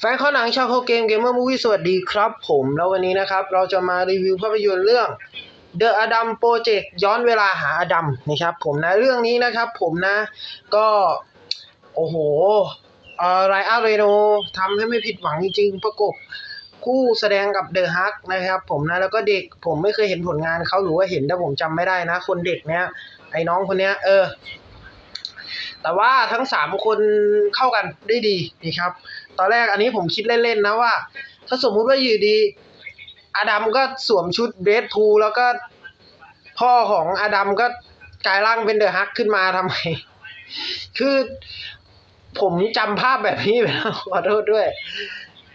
แฟนข้อหนังชาวโคเกมเกมเมอร์มูวี่สวัสดีครับผมแล้ววันนี้นะครับ เราจะมารีวิวภาพยนตร์เรื่อง The Adam Project ย้อนเวลาหาอดัมนะครับ ผมนะเรื่องนี้นะครับ ผมนะก็ โอ้โหไรอัลเรโนทำให้ไม่ผิดหวังจริงๆ ประกบคู่แสดงกับเดอะฮักนะครับ ผมนะแล้วก็เด็กผมไม่เคยเห็นผลงานเขาหรือว่าเห็นแต่ผมจำไม่ได้นะ คนเด็กเนี้ยไอ้น้องคนเนี้ยเออ แต่ว่าทั้งสามคนเข้ากันได้ดีนะครับ ตอนแรกอันนี้ผมคิดเล่นๆนะว่า ถ้าสมมุติว่าอยู่ดีอดัมก็สวมชุดเบสพูแล้วก็พ่อของอดัมก็กลายร่างเป็นเดอะฮักขึ้นมาทำไม คือผมจำภาพแบบนี้ไปแล้วขอโทษด้วย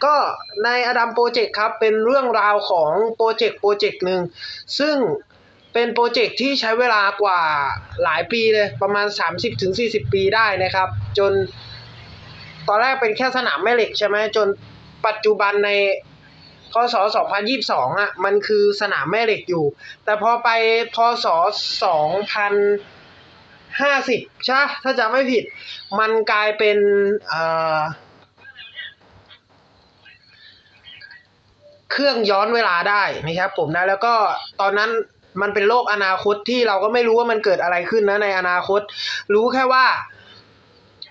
ก็ในอดัมโปรเจกต์ครับเป็นเรื่องราวของโปรเจกต์โปรเจกต์หนึ่งซึ่ง เป็นโปรเจกต์ที่ใช้เวลากว่าหลายปีเลยประมาณ 30-40 ปีได้นะครับ จนตอนแรกเป็นแค่สนามแม่เหล็กใช่ไหมจนปัจจุบันในพศ 2022 อะ มันคือสนามแม่เหล็กอยู่ แต่พอไปพศ 2050 ใช่ถ้าจำไม่ผิด มันกลายเป็นเอ่อเครื่องย้อนเวลาได้นะครับผมนะ แล้วก็ตอนนั้น มันเป็นโลกอนาคตที่เราก็ไม่รู้ว่ามันเกิดอะไรขึ้นนะในอนาคต รู้แค่ว่า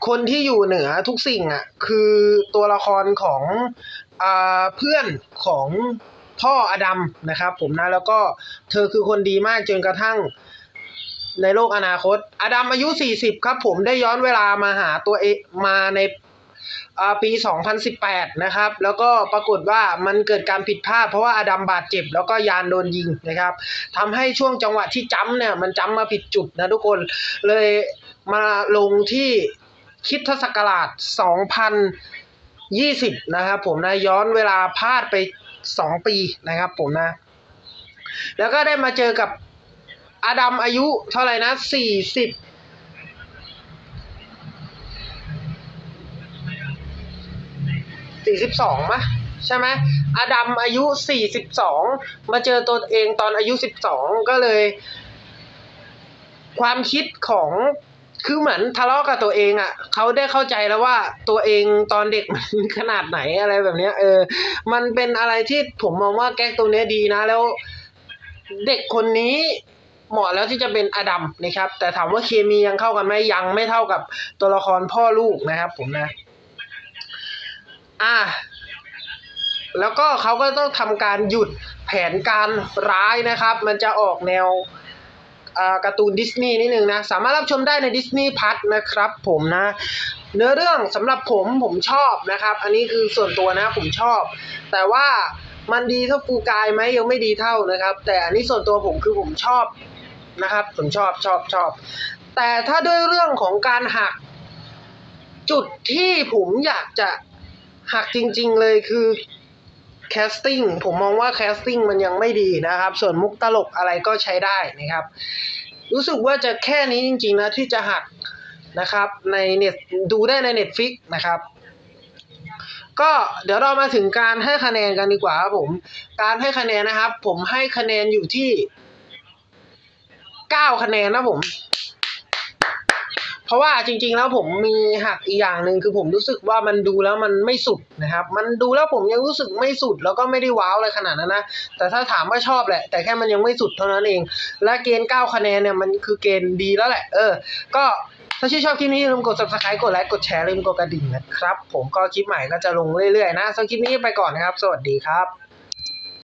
คนที่อยู่เหนือทุกสิ่งอะ คือตัวละครของอาเพื่อนของพ่ออดัมนะครับ ผมนะแล้วก็เธอคือคนดีมากจนกระทั่งในโลกอนาคต อดัมอายุ 40 ครับผมได้ย้อนเวลามาหาตัวเอมาใน ปี 2018 นะครับ แล้วก็ปรากฏว่ามันเกิดการผิดพลาดเพราะว่าอดัมบาดเจ็บ แล้วก็ยานโดนยิงนะครับทำให้ช่วงจังหวะที่จ้ำเนี่ยมันจ้ำมาผิดจุดนะทุกคนเลยมาลงที่คิดทศกราช 2020 นะครับผมนะย้อนเวลาพลาดไป 2 ปีนะครับผมนะ แล้วก็ได้มาเจอกับอดัมอายุเท่าไหร่นะ 40 42มะใช่ไหมอดัมอายุ42มาเจอตัวเองตอนอายุ12ก็เลย ความคิดของคือเหมือนทะเลาะกับตัวเองอะ่ะเขาได้เข้าใจแล้วว่าตัวเองตอนเด็กมันขนาดไหนอะไรแบบเนี้ย เออ มันเป็นอะไรที่ผมมองว่าแก๊กตัวเนี้ยดีนะ แล้วเด็กคนนี้เหมาะแล้วที่จะเป็นอดัมนะครับ แต่ถามว่าเคมียังเข้ากันไหมยังไม่เท่ากับตัวละครพ่อลูกนะครับผมนะ อะแล้วก็เขาก็ต้องทำการหยุดแผนการร้ายนะครับ มันจะออกแนวอ่าการ์ตูนดิสนีย์นิดนึงนะ สามารถรับชมได้ในดิสนีย์พัทนะครับผมนะ เนื้อเรื่องสำหรับผมผมชอบนะครับ อันนี้คือส่วนตัวนะผมชอบ แต่ว่ามันดีเท่าฟูกายไหมยังไม่ดีเท่านะครับ แต่อันนี้ส่วนตัวผมคือผมชอบนะครับ ผมชอบชอบชอบ แต่ถ้าด้วยเรื่องของการหัก จุดที่ผมอยากจะ หักจริง ๆ เลยคือแคสติ้งผมมองว่าแคสติ้งมันยังไม่ดีนะครับ ส่วนมุกตลกอะไรก็ใช้ได้นะครับ รู้สึกว่าจะแค่นี้จริง ๆ นะ ที่จะหักนะครับ ในเน็ตดูได้ใน Netflix นะครับ ก็เดี๋ยวเรามาถึงการให้คะแนนกันดีกว่าครับผม การให้คะแนนนะครับ ผมให้คะแนนอยู่ที่ 9 คะแนนนะผม เพราะว่าจริง ๆ แล้วผมมีหักอีกอย่างหนึ่งคือผมรู้สึกว่ามันดูแล้วมันไม่สุดนะครับ มันดูแล้วผมยังรู้สึกไม่สุดแล้วก็ไม่ได้ว้าวอะไรขนาดนั้นนะแต่ถ้าถามว่าชอบแหละ แต่แค่มันยังไม่สุดเท่านั้นเอง และเกณฑ์ 9 คะแนนเนี่ยมันคือเกณฑ์ดีแล้วแหละ เออ ก็ถ้าชื่นชอบคลิปนี้อย่าลืมกด subscribe กดไลค์กดแชร์ลืมกดกระดิ่งนะครับ ผมก็คลิปใหม่ก็จะลงเรื่อยๆนะสำหรับคลิปนี้ไปก่อนนะครับ สวัสดีครับ